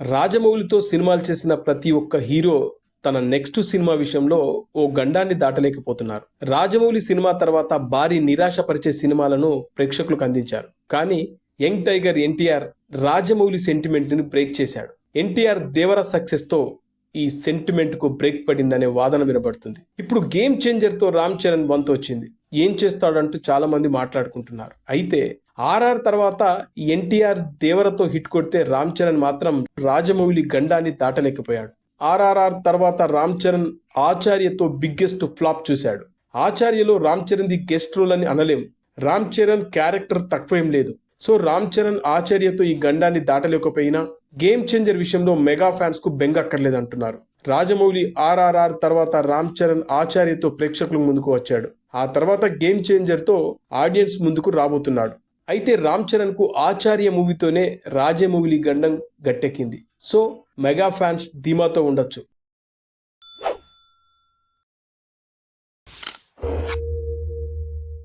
రాజమౌళితో సినిమాలు చేసిన ప్రతి ఒక్క హీరో తన నెక్స్ట్ సినిమా విషయంలో ఓ గండాన్ని దాటలేకపోతున్నారు. రాజమౌళి సినిమా తర్వాత భారీ నిరాశపరిచే సినిమాలను ప్రేక్షకులకు అందించారు. కానీ యంగ్ టైగర్ ఎన్టీఆర్ రాజమౌళి సెంటిమెంట్ని బ్రేక్ చేశాడు. ఎన్టీఆర్ దేవర సక్సెస్తో ఈ సెంటిమెంట్కు బ్రేక్ పడిందనే వాదన వినబడుతుంది. ఇప్పుడు గేమ్ చేంజర్తో రామ్ చరణ్ వంతు వచ్చింది ఏం చేస్తాడంటూ చాలామంది మాట్లాడుకుంటున్నారు. అయితే ఆర్ఆర్ తర్వాత ఎన్టీఆర్ దేవరతో హిట్ కొడితే రామ్ చరణ్ మాత్రం రాజమౌళి గండాన్ని దాటలేకపోయాడు. ఆర్ఆర్ఆర్ తర్వాత రామ్ చరణ్ ఆచార్యతో బిగ్గెస్ట్ ఫ్లాప్ చూశాడు. ఆచార్యలో Ram Charan the guest role అని అనలేం. రామ్ చరణ్ క్యారెక్టర్ తక్కువేం లేదు. సో రామ్ చరణ్ ఆచార్యతో ఈ గండాన్ని దాటలేకపోయినా గేమ్ చేంజర్ విషయంలో మెగా ఫ్యాన్స్కు బెంగ అక్కర్లేదు అంటున్నారు రాజమౌళి ఆర్ఆర్ఆర్ తర్వాత రామ్ చరణ్ ఆచార్యతో ప్రేక్షకుల ముందుకు వచ్చాడు. ఆ తర్వాత గేమ్ చేంజర్తో ఆడియన్స్ ముందుకు రాబోతున్నాడు. అయితే రామ్ చరణ్కు ఆచార్య మూవీతోనే రాజమౌళి గండం గట్టెక్కింది. సో మెగా ఫ్యాన్స్ ధీమాతో ఉండొచ్చు.